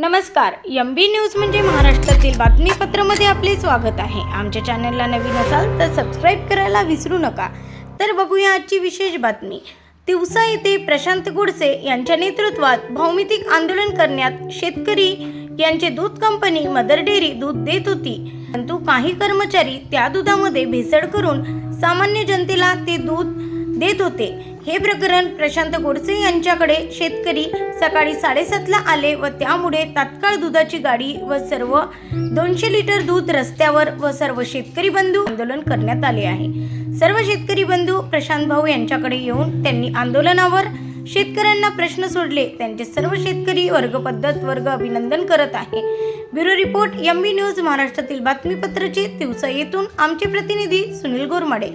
नमस्कार M B news म्हणजे महाराष्ट्रातील बातमीपत्रामध्ये आपले स्वागत आहे. आमच्या चॅनलला नवीन असाल तर सबस्क्राईब करायला विसरू नका. तर बघूया आजची विशेष बातमी. तिवसा येथे प्रशांत गुडसे यांच्या नेतृत्वात भौमितिक आंदोलन करण्यात शेतकरी यांचे दूध कंपनी मदर डेअरी दूध देत होती. परंतु काही कर्मचारी त्या दुधामध्ये भेसळ करून सामान्य जनतेला ते दूध देत होते. हे प्रकरण प्रशांत गोडसे यांच्याकडे शेतकरी सकाळी साडेसातला आले व त्यामुळे तात्काळ दुधाची गाडी व सर्व दोनशे लिटर दूध रस्त्यावर व सर्व शेतकरी बंधू आंदोलन करण्यात आले आहे. सर्व शेतकरी बंधू प्रशांत भाऊ यांच्याकडे येऊन त्यांनी आंदोलनावर शेतकऱ्यांना प्रश्न सोडले. त्यांचे सर्व शेतकरी वर्ग पद्धत वर्ग अभिनंदन करत आहे. Bureau report M B news महाराष्ट्रातील बातमीपत्राचे दिवसा येथून आमचे प्रतिनिधी सुनील गोरमाडे.